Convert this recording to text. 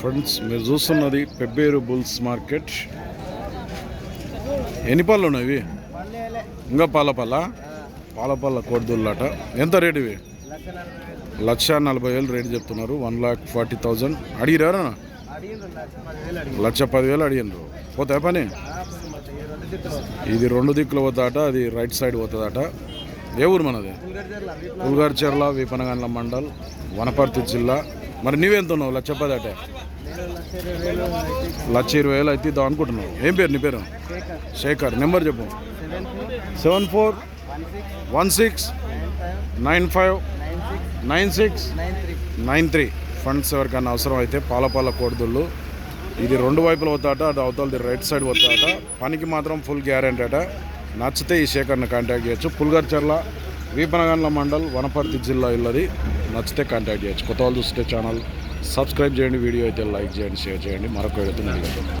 Friends మీరు చూస్తున్నది Pebbair bulls market. ఎన్ని పళ్ళు ఉన్నాయి ఇవి? ఇంకా పాలపల్ల పాలపల్ల కోడిదుల్లాట ఎంత రేటు ఇవి? లక్ష నలభై వేలు రేటు చెప్తున్నారు. One lakh forty thousand. అడిగిరారా? లక్ష పదివేలు అడిగినారు. పోతాయి పని? ఇది రెండు దిక్కులు పోతాట అది రైట్ సైడ్ పోతుందట. ఏ ఊరు మనది? పుల్గార్చెర్ల విపనగండ్ల మండల్ వనపర్తి జిల్లా. మరి నువ్వెంత ఉన్నావు లక్ష పది అటే లక్ష ఇరవై వేలు అయితే ఇద్దాం అనుకుంటున్నావు. ఏం పేరు నీ పేరు? శేఖర్. నెంబర్ చెప్పు. Seven four one six nine five nine six nine three. Funds ఎవరికైనా అవసరం అయితే పాలపాల పాల కోడిదుళ్ళు ఇది రెండు వైపులు పోతాట అటు అవతలది రైట్ సైడ్ పోతాట పనికి మాత్రం ఫుల్ గ్యారెంటీ అట. నచ్చితే ఈ శేఖర్ని కాంటాక్ట్ చేయొచ్చు. పుల్గర్చర్ల వీపనగండ్ల మండల్ వనపర్తి జిల్లా ఇల్లది. నచ్చితే కాంటాక్ట్ చేయొచ్చు. కొత్త వాళ్ళు చూస్తే ఛానల్ సబ్స్క్రైబ్ చేయండి వీడియో అయితే లైక్ చేయండి షేర్ చేయండి. మరొక వీడియోతో మళ్ళీ